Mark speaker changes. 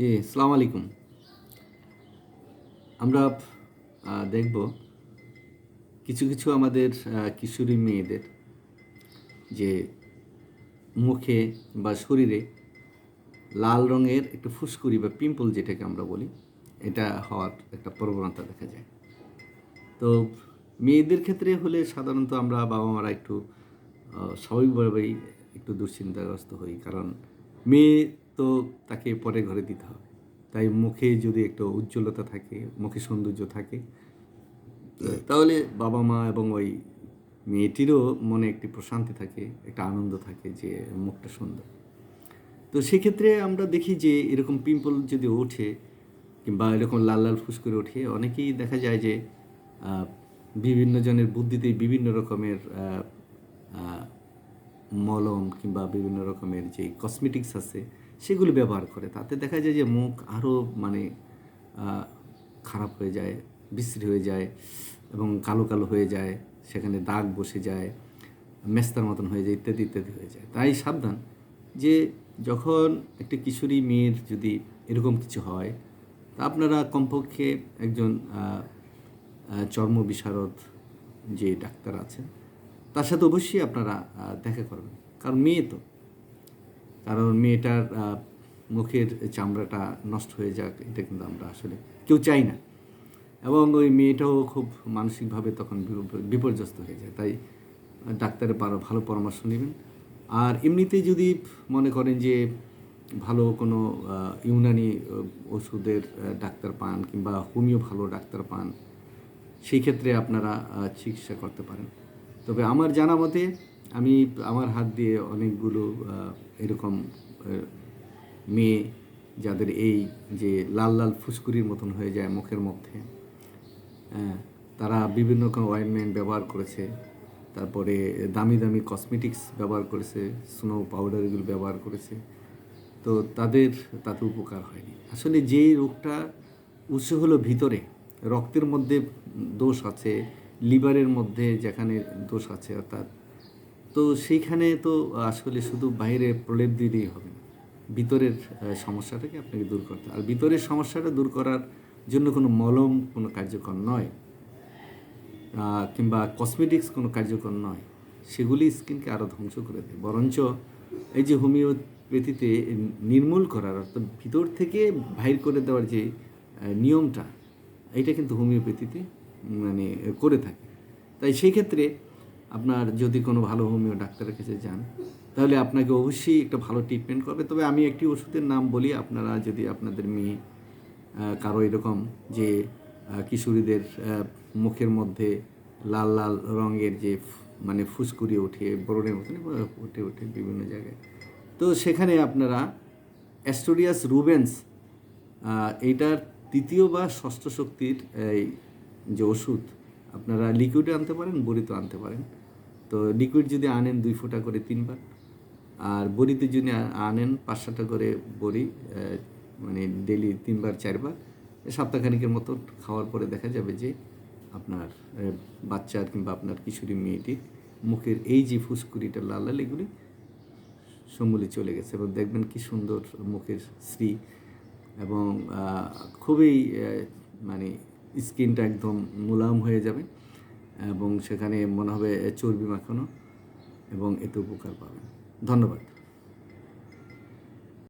Speaker 1: জি সালাম আলাইকুম। আমরা দেখব কিছু কিছু আমাদের কিশোরী মেয়েদের যে মুখে বা শরীরে লাল রঙের একটু ফুসকুড়ি বা পিম্পল যেটাকে আমরা বলি, এটা হওয়ার একটা প্রবণতা দেখা যায়। তো মেয়েদের ক্ষেত্রে হলে সাধারণত আমরা বাবা মারা একটু স্বাভাবিকভাবেই একটু দুশ্চিন্তাগ্রস্ত হই, কারণ মেয়ে তো তাকে পরে ঘরে দিতে হবে। তাই মুখে যদি একটু উজ্জ্বলতা থাকে, মুখে সৌন্দর্য থাকে, তাহলে বাবা মা এবং ওই মেয়েটিরও মনে একটি প্রশান্তি থাকে, একটা আনন্দ থাকে যে মুখটা সুন্দর। তো সেক্ষেত্রে আমরা দেখি যে এরকম পিম্পল যদি ওঠে কিংবা এরকম লাল লাল ফুস করে ওঠে, অনেকেই দেখা যায় যে বিভিন্ন জনের বুদ্ধিতে বিভিন্ন রকমের মলম কিংবা বিভিন্ন রকমের যে কসমেটিক্স আছে সেগুলো ব্যবহার করে। তাতে দেখা যায় যে মুখ আরও মানে খারাপ হয়ে যায়, বিশ্রী হয়ে যায় এবং কালো কালো হয়ে যায়, সেখানে দাগ বসে যায়, মেস্তার মতন হয়ে যায়, ইত্যাদি ইত্যাদি হয়ে যায়। তাই সাবধান যে যখন একটি কিশোরী মেয়ের যদি এরকম কিছু হয়, তা আপনারা কমপক্ষে একজন চর্ম বিশারদ যে ডাক্তার আছেন, তার সাথে অবশ্যই আপনারা দেখা করবেন। কারণ মেয়ে তো। কারণ মেয়েটার মুখের চামড়াটা নষ্ট হয়ে যাক, এটা কিন্তু আমরা আসলে কেউ চাই না। এবং ওই মেয়েটাও খুব মানসিকভাবে তখন বিপ- বিপর্যস্ত হয়ে যায়। তাই ডাক্তারের পারো ভালো পরামর্শ নেবেন। আর এমনিতেই যদি মনে করেন যে ভালো কোনো ইউনানি ওষুধের ডাক্তার পান কিংবা হোমিও ভালো ডাক্তার পান, সেই ক্ষেত্রে আপনারা চিকিৎসা করতে পারেন। তবে আমার জানা মতে আমি আমার হাত দিয়ে অনেকগুলো এরকম মেয়ে যাদের এই যে লাল লাল ফুসকুরির মতন হয়ে যায় মুখের মধ্যে হ্যাঁ, তারা বিভিন্ন রকম অয়েনমেন্ট ব্যবহার করেছে। তারপরে দামি দামি কসমেটিক্স ব্যবহার করেছে স্নো পাউডারগুলো ব্যবহার করেছে। তো তাদের তাতে উপকার হয়নি। আসলে যে রোগটা উৎস হলো ভিতরে রক্তের মধ্যে দোষ আছে লিভারের মধ্যে যেখানে দোষ আছে অর্থাৎ তো সেইখানে তো আসলে শুধু বাইরে প্রলেপ দিলেই হবে না। ভিতরের সমস্যাটাকে আপনাকে দূর করতে আর ভিতরের সমস্যাটা দূর করার জন্য কোনো মলম, কোনো কার্যকর নয়। কিংবা কসমেটিক্স কোনো কার্যকর নয়। সেগুলি স্কিনকে আরও ধ্বংস করে দেয়। বরঞ্চ এই যে হোমিওপ্যাথিতে নির্মূল করার, অর্থাৎ ভিতর থেকে বাহির করে দেওয়ার যে নিয়মটা এটা কিন্তু হোমিওপ্যাথিতে মানে করে থাকে। তাই সেই ক্ষেত্রে আপনার যদি কোনো ভালো হোমিও ডাক্তারের কাছে যান, তাহলে আপনাকে অবশ্যই একটা ভালো ট্রিটমেন্ট করবে। তবে আমি একটি ওষুধের নাম বলি, আপনারা যদি আপনাদের মেয়ে কারও এরকম যে কিশোরীদের মুখের মধ্যে লাল লাল রঙের যে মানে ফুসকুড়ি ওঠে, বরণের মতন উঠে ওঠে বিভিন্ন জায়গায়। তো সেখানে আপনারা অ্যাস্টোরিয়াস রুবেন্স এইটার তৃতীয় বা ষষ্ঠ শক্তির, এই যে ওষুধ আপনারা লিকুইডে আনতে পারেন বড়িতে আনতে পারেন। তো লিকুইড যদি আনেন দুই ফোঁটা করে তিনবার। আর বড়িতে যদি আনেন পাঁচ সাতটা করে বড়ি মানে ডেলি তিনবার, চারবার সপ্তাহখানিকের মতো খাওয়ার পরে দেখা যাবে যে আপনার বাচ্চার কিংবা আপনার কিশোরী মেয়েটির মুখের এই যে ফুসকুড়িটা, লাল লাল এগুলি সমূলে চলে গেছে। এবং দেখবেন কি সুন্দর মুখের শ্রী এবং খুবই মানে স্কিনটা একদম মোলায়ম হয়ে যাবে এবং সেখানে মনে হবে চর্বি মাখানো এবং এতে উপকার পাবেন। ধন্যবাদ।